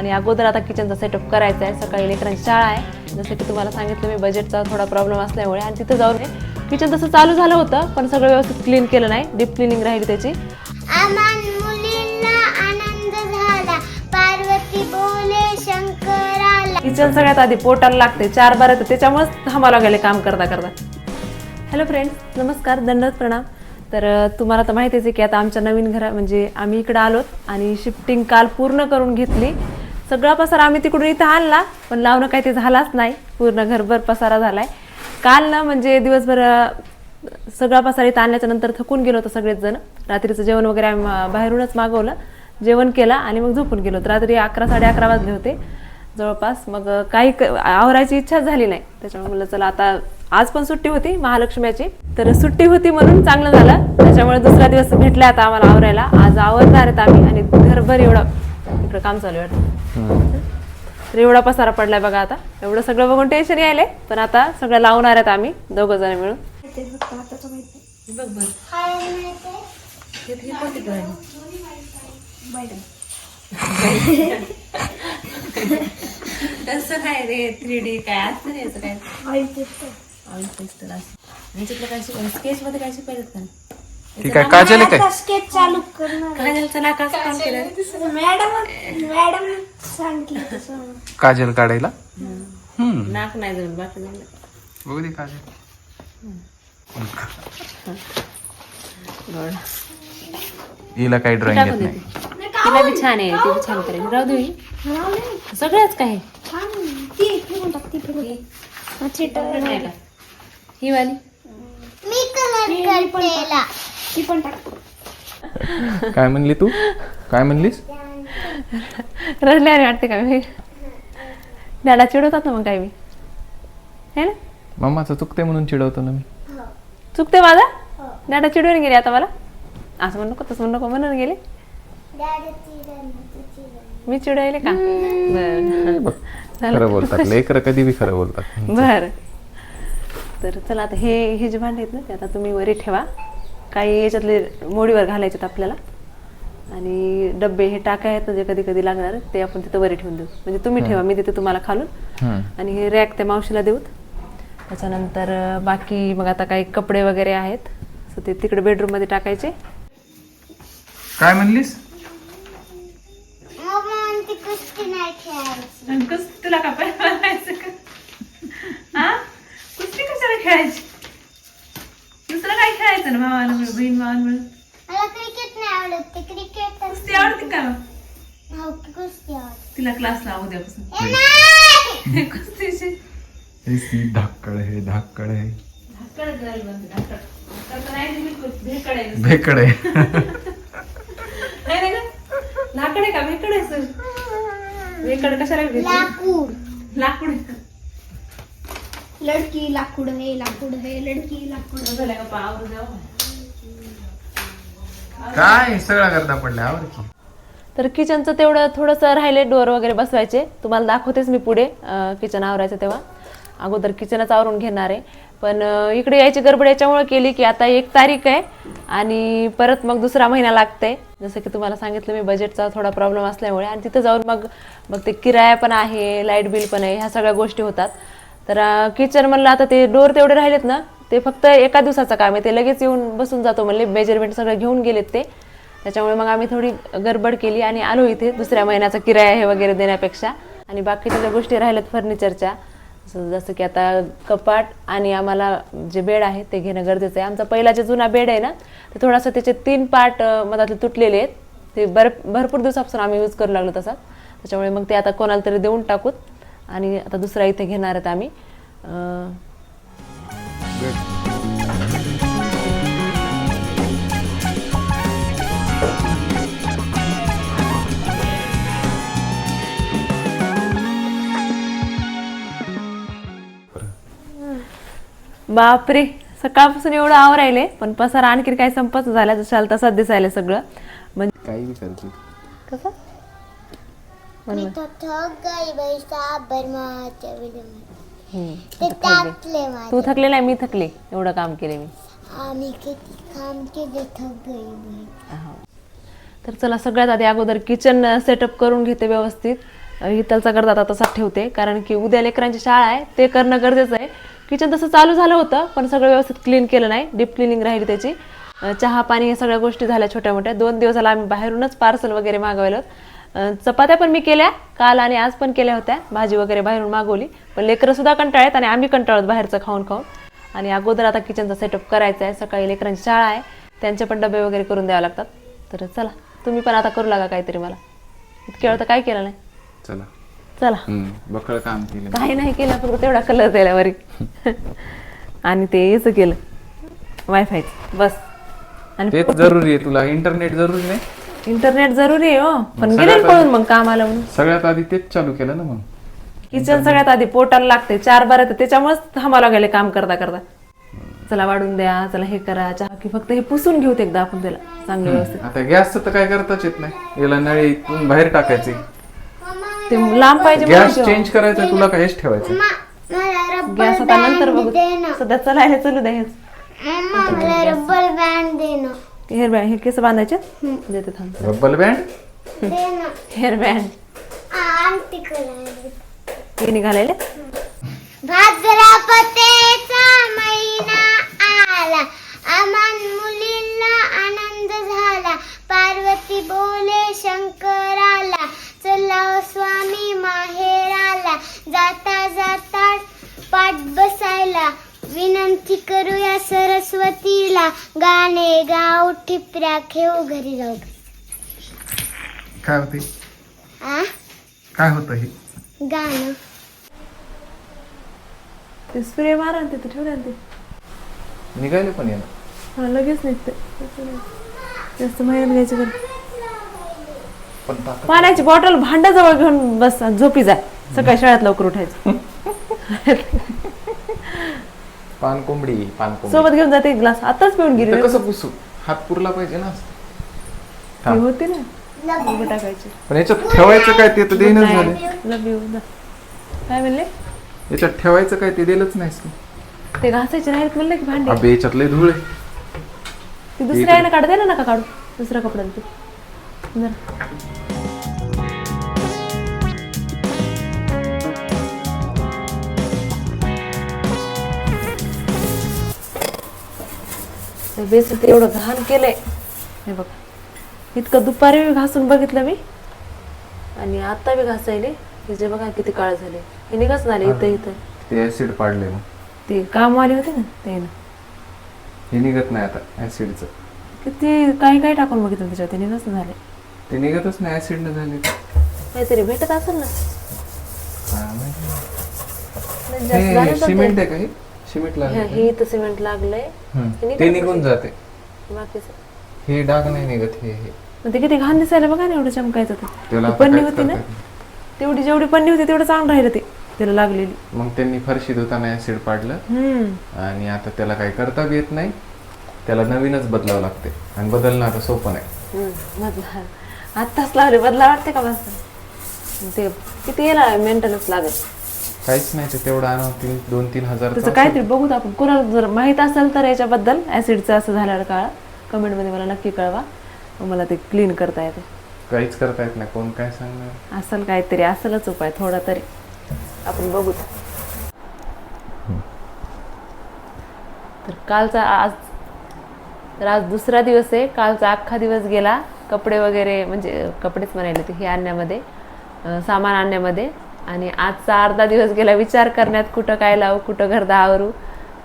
आणि अगोदर आता किचनचा सेटअप करायचा आहे. सकाळी लेकरांची शाळा आहे. जसं की तुम्हाला सांगितलं मी बजेटचा थोडा प्रॉब्लेम असल्यामुळे आणि तिथं जाऊन किचन तसं चालू झालं होतं पण सगळं व्यवस्थित क्लीन केलं नाही. डीप क्लिनिंग राहिली त्याची. आम्हा मुलींना आनंद झाला. पार्वती बोले शंकराला. किचन सगळ्यात आधी पोटाला लागते. चार बारा तर त्याच्यामुळेच थांबायला गेले काम करता करता. हॅलो फ्रेंड्स नमस्कार दंडवत प्रणाम. तर तुम्हाला तर माहितीच आहे की आता आमच्या नवीन घरा म्हणजे आम्ही इकडं आलोत आणि शिफ्टिंग काल पूर्ण करून घेतली. सगळा पसारा आम्ही तिकडून इथं आणला पण लावणं काही ते झालाच नाही. पूर्ण घरभर पसारा झालाय. काल ना म्हणजे दिवसभर सगळा पसारा इथं आणल्याच्या नंतर थकून गेलो होतो सगळेच जण रात्रीचं जेवण वगैरे आम्ही बाहेरूनच मागवलं. जेवण केलं आणि मग झोपून गेलो. होतो रात्री अकरा साडे अकरा वाजले होते. जवळपास मग काही क- आवरायची इच्छाच झाली नाही. त्याच्यामुळे म्हणलं चला आता आज पण सुट्टी होती महालक्ष्म्याची. तर सुट्टी होती म्हणून चांगलं झालं. त्याच्यामुळे दुसरा दिवस भेटला आता आम्हाला आवरायला. आज आवरणार आहेत आम्ही आणि घरभर एवढं इकडं काम चालू आहे वाटतं. तर एवढा पसारा पडलाय बघा आता. एवढं सगळं बघून टेन्शन यायलंय पण आता सगळं लावणार आहेत आम्ही दोघं जण मिळून. तसं नाही रे थ्री डी काय असतं रे काय? ऑइल पेस्टर काय स्केच मध्ये काय शिकवायचं? का ठीक आहे काजल आहे काय स्केच चालू करणार काजलचं नाकाचं काम केलं रे. मॅडम मॅडम सांगितलं तसं. काजल काढायला? हम्म. नाक नाही बाकी जमलं बघू दे काजल. गोड हिला काही ड्रॉइंग येत नाही तिला बी छान आहे ती बी छान करेल राहू दे. ही. सगळ्याच काय? छान ती फिरून टाक ती फिरून नाही का? ही वाली. मी कलर करतेला ती पण टाक काय म्हणली तू? काय म्हणलीस? रडल्याने वाटते का मी? डॅडा चिडवतात ना मग काय मी? है ना? मम्माचं चुकते म्हणून चिडवतो ना मी. चुकते माझा? डॅडा चिडवून गेली आता मला? असं म्हणू नको तसं म्हणू नको म्हणून गेले? मी चिडवले का? बरं. खरं बोलतात. लेकर कधी बी खरं बोलतात. बर. तर चला आता हे हे जे भांडे आहेत ना ते आता तुम्ही वरी ठेवा. काही याच्यातले मोडीवर घालायचे आपल्याला. आणि डब्बे हे टाका आहेत ना जे कधी कधी लागणार ते आपण तिथं वरी ठेवून देऊ. म्हणजे तुम्ही ठेवा मी देते तुम्हाला खालून. आणि हे रॅक त्या मावशीला देऊत. त्याच्यानंतर बाकी मग आता काही कपडे वगैरे आहेत. सो ते तिकडे बेडरूममध्ये टाकायचे. काय म्हणलीस? मग म्हणते कुस्ती नाही खेळायची. तुला का हा? कुस्ती कशाला खेळायची? काय खेळायचं ना भावाला मिळून बहीण भावाला मिळून मला क्रिकेट नाही आवडत ते क्रिकेट कुस्ती आवडते का हो कुस्ती आवडते तिला क्लास लावू उद्यापासून ए, नाही! कुस्तीची हे धाकड आहे धाकड आहे धाकड करायला बंद, धाकड. धाकड तर नाही बिलकुल, भेकड आहे नुसतं. भेकड आहे नाही नाही का? लाकड आहे का भेकड आहे सर भेकड कशाला? लाकूड लाकूड आहे. लडकी लाकूड है लाकूड है लडकी लाकूड जाऊ काय सगळा करता पडल्या आवर की. तर किचनचं तेवढं थोडंसं राहिले डोअर वगैरे बसवायचे. तुम्हाला दाखवतेच मी पुढे किचन आवरायचं तेव्हा. अगोदर किचनच आवरून घेणार आहे. पण इकडे यायची गडबड याच्यामुळे केली की आता एक तारीख आहे आणि परत मग दुसरा महिना लागतंय. जसं की तुम्हाला सांगितलं मी बजेटचा थोडा प्रॉब्लेम असल्यामुळे. आणि तिथं जाऊन मग मग ते किराया पण आहे लाइट बिल पण आहे ह्या सगळ्या गोष्टी होतात. तर किचन म्हणलं आता ते डोअर तेवढे राहिलेत ना ते फक्त एका दिवसाचं काम आहे. ते लगेच येऊन बसून जातो म्हणले मेजरमेंट सगळं घेऊन गेलेत ते. त्याच्यामुळे मग आम्ही थोडी गडबड केली आणि आलो इथे दुसऱ्या महिन्याचा किराया हे वगैरे देण्यापेक्षा. आणि बाकीच्या ज्या गोष्टी राहिल्यात फर्निचरच्या जसं जसं की आता कपाट आणि आम्हाला जे बेड आहे ते घेणं गरजेचं आहे. आमचा पहिला जे जुना बेड आहे ना ते थोडासा त्याचे तीन पार्ट मधातले तुटलेले आहेत. ते बर भरपूर दिवसापासून आम्ही यूज करू लागलो तसा. त्याच्यामुळे मग ते आता कोणाला तरी देऊन टाकूत. आणि आता दुसरा इथे घेणार आहेत आम्ही. अं, बापरे सकाळपासून एवढं आवरायले पण पसारा आणखी काही संपत झाला जशाल तसाच दिसायला सगळं. म्हणजे काही कसं? मी तो ठग गई बाई साबर माच्या व्हिडिओ हम्म. ते टाकले माझे. तू थकले नाही मी थकले. एवढं काम केले मी. आम्ही किती काम केले ठग गई बाई. तर चला सगळ्यात आधी अगोदर किचन सेटअप करून घेते व्यवस्थित. इथलचा करतात आता तसाच ठेवते कारण की उद्या लेकरांची शाळा आहे ते करणं गरजेचं आहे. किचन तसं चालू झालं होतं पण सगळं व्यवस्थित क्लीन केलं नाही. डीप क्लिनिंग राहिली त्याची. चहा पाणी या सगळ्या गोष्टी झाल्या छोट्या मोठ्या दोन दिवस झाला आम्ही बाहेरूनच पार्सल वगैरे मागवलं चपात्या पण मी केल्या काल आणि आज पण केल्या होत्या भाजी वगैरे बाहेरून मागवली पण लेकरं सुद्धा कंटाळत आणि आम्ही कंटाळत बाहेरचं खाऊन खाऊन. आणि अगोदर आता किचनचा सेटअप करायचा आहे सकाळी लेकरांची शाळा आहे त्यांचे पण डबे वगैरे करून द्यावे लागतात. तर चला तुम्ही पण आता करू लागा काहीतरी मला. इतक्या वेळ तर काय केलं नाही. चला. चला. बकळ काम केलं काही नाही केलं फक्त तेवढा कलर वरी. आणि ते याचं केलं. वायफाय बस. आणि तेच जरुरी आहे तुला इंटरनेट जरुरी नाही? इंटरनेट जरुरी आहे हो. पण सगळ्यात गेले पळून मग कामाला म्हणून. सगळ्यात आधी तेच चालू केलं ना मग किचन सगळ्यात आधी पोटाला लागते. चार बारा तर त्याच्यामुळेच थांबायला गेले काम करता करता. चला वाढून द्या चला हे करा चहा की फक्त हे पुसून घेऊत एकदा आपण त्याला. चांगलं व्यवस्थित. आता गॅसचं तर काय करताच येत नाही. याला नळी इथून बाहेर टाकायची. ते लांब पाहिजे गॅस चेंज करायचा तुला काय हेच ठेवायचं? मम्मा मला रब्बर गॅस आता नंतर बँड बघू. दे ना सध्या चलायला चलू द्या हेच. मम्मा मला रब्बर बँड दे ना हेअर बँड हे केस बांधायचे? देते थांब. Rubber band? Hair band. हे निघालेले? भाद्रपतेचा महिना आला. आमान मुलींना आनंद झाला. पार्वती बोले शंकराला चला ओ स्वामी माहेराला. जाता जाता पाठ बसायला. विनंती करूया सरस्वतीला गाणे गाऊ ठिपऱ्या खेळू घरी जाऊ. काय होते? आ? काय होतं हे? गाणं. ते स्प्रे मारा ना तिथे ठेवल्या ना ते. निघायला पण येणार. हा लगेच निघते. जास्त मेहनत घ्यायची बरं. पण ताकद- पाण्याची बॉटल भांड्याजवळ घेऊन बस झोपी जाय सकाळी शाळेत लवकर उठायचं. पान कोंबडी पान कोंबडी. सोबत घेऊन जाते ग्लास. आताच पिऊन गेली तर कसं पुसू हात पुरला पाहिजे ना. होती ना. उभं टाकायची. पण याच्यात ठेवायचं काय ते तर देणंच झाले. लव यू काय म्हणले? याच्यात ठेवायचं काय ते दिलंच नाहीस तू. ते घासायचे नाहीत म्हणलं की भांडे. अबे याच्यात लय धूळ आहे. ती दुसऱ्या आहे ना काढते ना नका काढू. दुसऱ्या कपड्याला ते. जरा. ते बेसन ते एवढं घाण केलंय. हे बघ. इतकं दुपारी मी घासून बघितलं मी. आणि आता बी घासायले. जे बघा किती काळ झाले. हे निघाच झाले इथं इथं. ते ऍसिड पाडले मग. ते कामवाले होते ना ते ना. हे निघत नाही आता ऍसिडचं किती काही काही टाकून बघितलं त्याच्यात ते निघाच झाले. ते निघतच नाही ऍसिडनं झाले काहीतरी भेटत असेल ना. नाही जास्त हे झालं तर सिमेंट आहे का हे? सिमेंट हे लागलं हे इथं सिमेंट लागलंय. हे. ते निघून जाते. बाकीचं. हे डाग नाही निघत हे हे. मग ते किती घाण दिसायला बघा ना एवढं चमकायचं ते. त्याला ती आता पन्नी काहीच होती ना? करता येत नाही. तेवढी जेवढी पन्नी होती तेवढं चांगलं राहिलं ते त्याला लागलेली. मग त्यांनी फरशी धुताना ऍसिड पाडलं. हम्म. आणि आता त्याला काही करता बी येत नाही. त्याला नवीनच बदलावं लागते. आणि बदलणं आता सोपं नाही. हम्म, बदला आत्ताच लावले बदला वाटते का बस? ते किती येला मेंटेनन्स लागत काहीच नाही तेवढं तीन दोन तीन हजार त्याचं काहीतरी बघूत आपण. कोणाला जर माहीत असेल तर याच्याबद्दल ऍसिडचं असं झाल्यावर काळा कमेंटमध्ये मला नक्की कळवा. मला ते क्लीन करता येते. काहीच करता येत नाही. कोण काय सांगणार? असेल काहीतरी असेलच उपाय थोडा तरी. आपण बघू. तर कालचा आज तर आज दुसरा दिवस आहे. कालचा अख्खा दिवस गेला. कपडे वगैरे म्हणजे कपडेच म्हणायला ते हे आणण्यामध्ये सामान आणण्यामध्ये. आणि आजचा अर्धा दिवस गेला विचार करण्यात कुठं काय लावू कुठं घरदा आवरू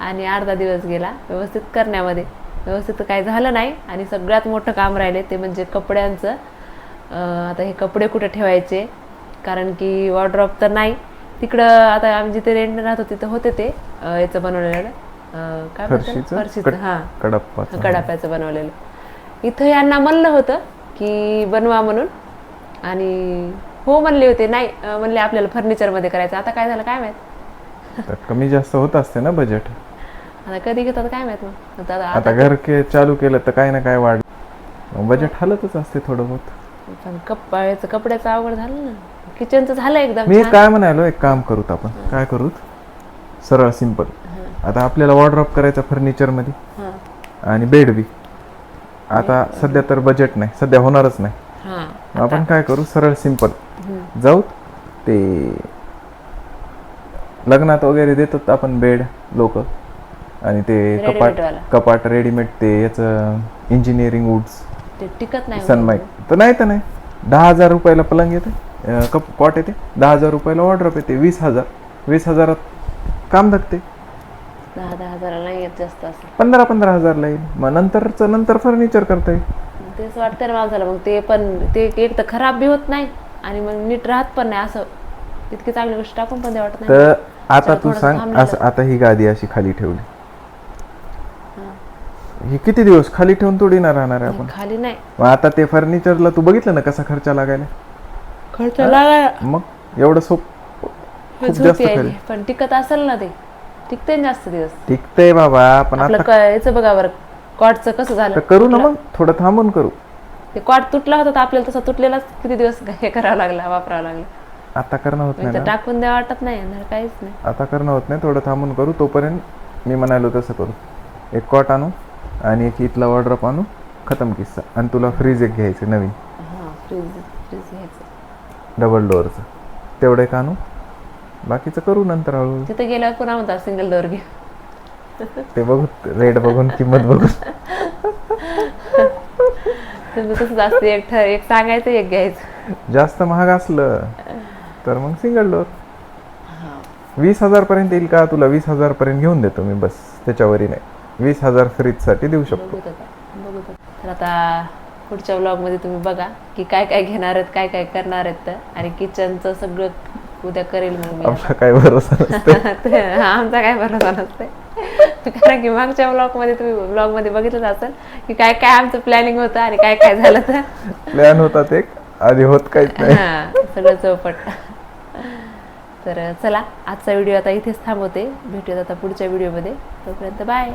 आणि अर्धा दिवस गेला व्यवस्थित करण्यामध्ये. व्यवस्थित काही झालं नाही आणि सगळ्यात मोठं काम राहिले ते म्हणजे कपड्यांचं. आता हे कपडे कुठे ठेवायचे? कारण की वॉर्ड्रॉप तर नाही. तिकडं आता आम्ही जिथे रेंट राहतो तिथं होते ते. याचं बनवलेलं. काय म्हणतात फरशीचं? हां. कडप्पा कडाप्याचं बनवलेलं. इथं यांना म्हणलं होतं की बनवा म्हणून. आणि हो म्हणले होते नाही म्हणले आपल्याला फर्निचरमध्ये करायचं. आता काय झालं काय माहीत? कमी जास्त होत असते ना बजेट आता कधी घेतात काय माहीत मग? आता आता- घर के चालू केलं तर काय ना काय वाढ. बजेट हलतच असते थोडं बहुत. पण कप याचं कपड्याचं अवघड झालं ना. किचनचं झालं एकदम मी. काय म्हणालो एक काम करूत आपण. काय करूत? सरळ सिंपल आता आपल्याला वॉर्ड्रॉप करायचा फर्निचरमध्ये. हां. आणि बेड बी. आता सध्या तर बजेट नाही. सध्या होणारच नाही. आपण काय करू? सरळ सिंपल जाऊ ते लग्नात वगैरे देतात आपण बेड लोक. आणि ते कपाट. कपाट रेडीमेड ते याचं इंजिनिअरिंग वुड्स ते टिकत नाही सनमाईक. तर नाही तर नाही. दहा हजार रुपयाला पलंग येते. अं, कप कॉट येते. दहा हजार रुपयाला ऑर्डर येते. वीस हजार. वीस हजारात काम धकते. दहा दहा हजाराला नाही येत जास्त असं. पंधरा पंधरा हजारला येईल. मग नंतरचं नंतर फर्निचर करता येईल. तेच वाटतं ना माणसाला. मग ते पण ते एक तर खराब बी होत नाही. आणि मग नीट राहत पण नाही असं. इतकी चांगली गोष्ट टाकून पण वाटत नाही. तर आता तू सांग. असं आता ही गादी अशी खाली ठेवली. ही. किती दिवस खाली ठेवून थोडी ना राहणार आहे आपण? खाली नाही. आता ते फर्निचरला तू बघितलं ना कसा खर्च लागायला? खर्च लागायला मग एवढं सोप खूप जास्त पण टिकत असेल ना ते. टिकते जास्त दिवस. टिकतंय बाबा पण आता बघा बरं. कॉटचं कसं झालं? करू ना मग. थोडं थांबून करू. ते कॉट तुटला होता तर आपल्याला तसा तुटलेलाच किती दिवस हे करावं लागला वापरावं लागलं. आता करणं होत मग नाही ना? टाकून द्या वाटत नाही आणि काहीच नाही. आता करणं होत नाही थोडं थांबून करू तोपर्यंत मी म्हणालो तसं करू. एक कॉट आणू आणि एक इथला ऑर्डरअप आणू खतम किस्सा. आणि तुला फ्रीज एक घ्यायचं नवीन. हां फ्रीज फ्रीज घ्यायचं. डबल डोअरचं तेवढं एक आणू. बाकीचं करू नंतर हळूहळू. तिथे गेल्यावर पुन्हा म्हणतात सिंगल डोअर घे. ते बघू रेट बघून किंमत बघून. असते एक ठर एक सांगायचं एक घ्यायचं. जास्त महाग असलं तर मग सिंगल डोअर वीस हजार पर्यंत येईल का? तुला वीस हजार पर्यंत घेऊन देतो मी बस. त्याच्यावरही नाही. वीस हजार फ्रीजसाठी देऊ शकतो. आता. तर पुढच्या व्लॉगमध्ये तुम्ही बघा की काय काय घेणार आहेत काय काय करणार आहेत तर. आणि किचनचं सगळं उद्या करेल मग मी आमचा काय भरोसा नसतो ते- आमचा काय भरोसा नसते कारण की मागच्या व्लॉगमध्ये तुम्ही व्लॉगमध्ये बघितलं असेल की काय काय आमचं प्लॅनिंग होतं आणि काय काय झालं तर प्लॅन होतात एक आधी होत काहीच नाही. हा सगळं चौपट. तर चला आजचा व्हिडिओ आता इथेच थांबवते. भेटूयात आता पुढच्या व्हिडिओमध्ये तोपर्यंत बाय